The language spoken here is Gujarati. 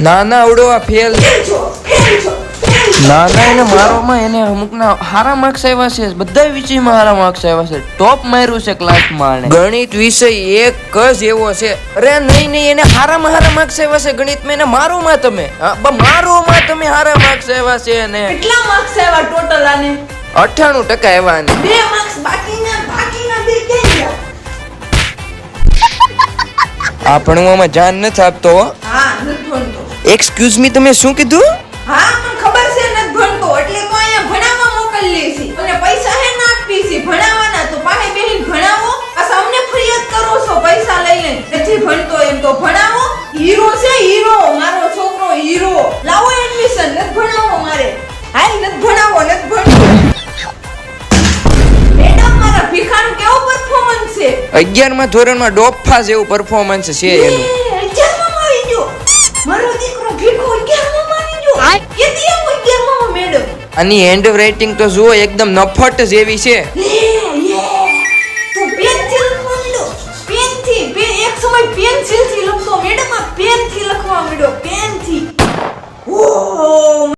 ના ના આવડો આ ફેલ. ના ના એને મારોમાં એને અમુકના સારા માર્ક્સ આવ્યા છે. બધા વિષયમાં સારા માર્ક્સ આવ્યા છે. ટોપ માર્યું છે ક્લાસમાં. ગણિત વિષય એક જ એવો છે. અરે નહીં નહીં એને હારામાં હારા માર્ક્સ આવ્યા છે. ગણિતમાં એને મારોમાં તમે. હા, બ- મારોમાં તમે હારા માર્ક્સ આવ્યા છે એને. કેટલા માર્ક્સ આવ્યા ટોટલ આને? અઠ્ઠાણું ટકા આવ્યા આ ભણવામાં ધ્યાન નથી આપતો. હા નથી ભણતો. એક્સક્યુઝ મી તમે શું કીધું? હા મને ખબર છે નથી ભણતો એટલે તો અહીંયા ભણાવવા મોકલીએ છીએ અને પૈસા હે ના આપી છે ભણાવવાના. તો પાસે બેહીને ભણાવો. પાછા અમને ફરિયાદ કરો છો પૈસા લઈને. નથી ભણતો એમ તો ભણાવો. હીરો છે હીરો. મારો છોકરો હીરો. લાવો એડમિશન નથી ભણાવો મારે. હાલ નથી ભણાવો નથી ભણતો. મેડમ મારા પરફોર્મન્સ છે અગિયારમાં ધોરણમાં ડોફા જેવું પરફોર્મન્સ છે એનું. અને આની હેન્ડ રાઇટિંગ તો જુઓ એકદમ નફટ જેવી છે.